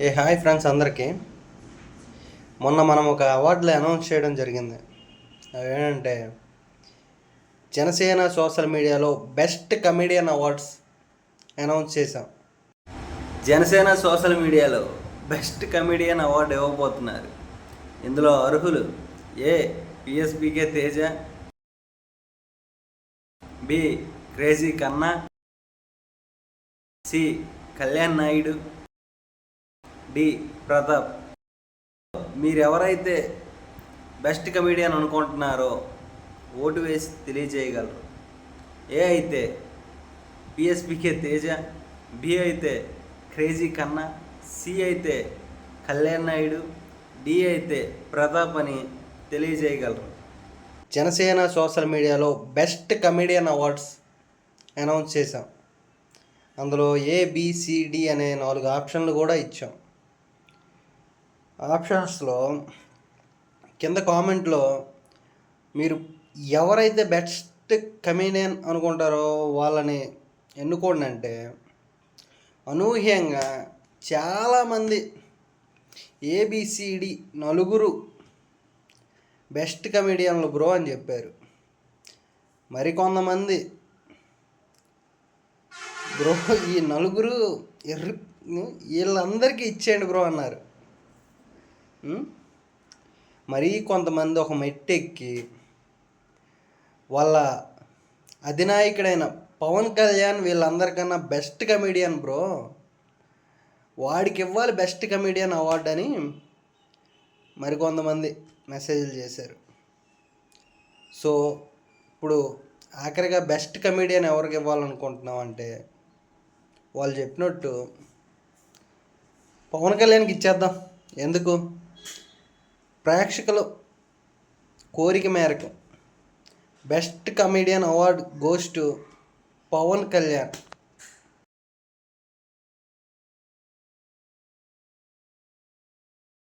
ఏ hi friends అందరికీ. మొన్న మనం ఒక అవార్డులు అనౌన్స్ చేయడం జరిగింది. అవి ఏంటంటే జనసేన సోషల్ మీడియాలో బెస్ట్ కమెడియన్ అవార్డ్స్ అనౌన్స్ చేశాం. జనసేన సోషల్ మీడియాలో బెస్ట్ కమెడియన్ అవార్డు ఇవ్వబోతున్నారు. ఇందులో అర్హులు A PSPK Teja B crazy Kanna C Kalyan Naidu D. Pratap. మీరు ఎవరైతే బెస్ట్ కమెడియన్ అనుకుంటున్నారో ఓటు వేసి తెలియజేయగలరు. ఏ అయితే పిఎస్పికే తేజ బి అయితే క్రేజీ కన్నా సి అయితే కళ్యాణ్ నాయుడు డి అయితే ప్రతాప్ అని తెలియజేయగలరు. జనసేన సోషల్ మీడియాలో బెస్ట్ కమెడియన్ అవార్డ్స్ అనౌన్స్ చేశాం. అందులో ఏబిసిడి అనే నాలుగు ఆప్షన్లు కూడా ఇచ్చాం. ఆప్షన్స్లో కింద కామెంట్లో మీరు ఎవరైతే బెస్ట్ కమెడియన్ అనుకుంటారో వాళ్ళని ఎన్నుకోండి అంటే అనూహ్యంగా చాలామంది ఏబిసిడి నలుగురు బెస్ట్ కమెడియన్లు బ్రో అని చెప్పారు. మరికొంతమంది బ్రో ఈ నలుగురు ఎర్ర వీళ్ళందరికీ ఇచ్చేయండి బ్రో అన్నారు. మరీ కొంతమంది ఒక మెట్టు ఎక్కి వాళ్ళ అధినాయకుడైన పవన్ కళ్యాణ్ వీళ్ళందరికన్నా బెస్ట్ కమెడియన్ బ్రో. వాడికి ఇవ్వాలి బెస్ట్ కమెడియన్ అవార్డు అని మరికొంతమంది మెసేజ్లు చేశారు. సో ఇప్పుడు ఆఖరిగా బెస్ట్ కమెడియన్ ఎవరికి ఇవ్వాలనుకుంటున్నాం అంటే వాళ్ళు చెప్పినట్టు పవన్ కళ్యాణ్కి ఇచ్చేద్దాం. ఎందుకు? ప్రేక్షకుల కోరిక మేరకు best comedian award goes to Pawan Kalyan.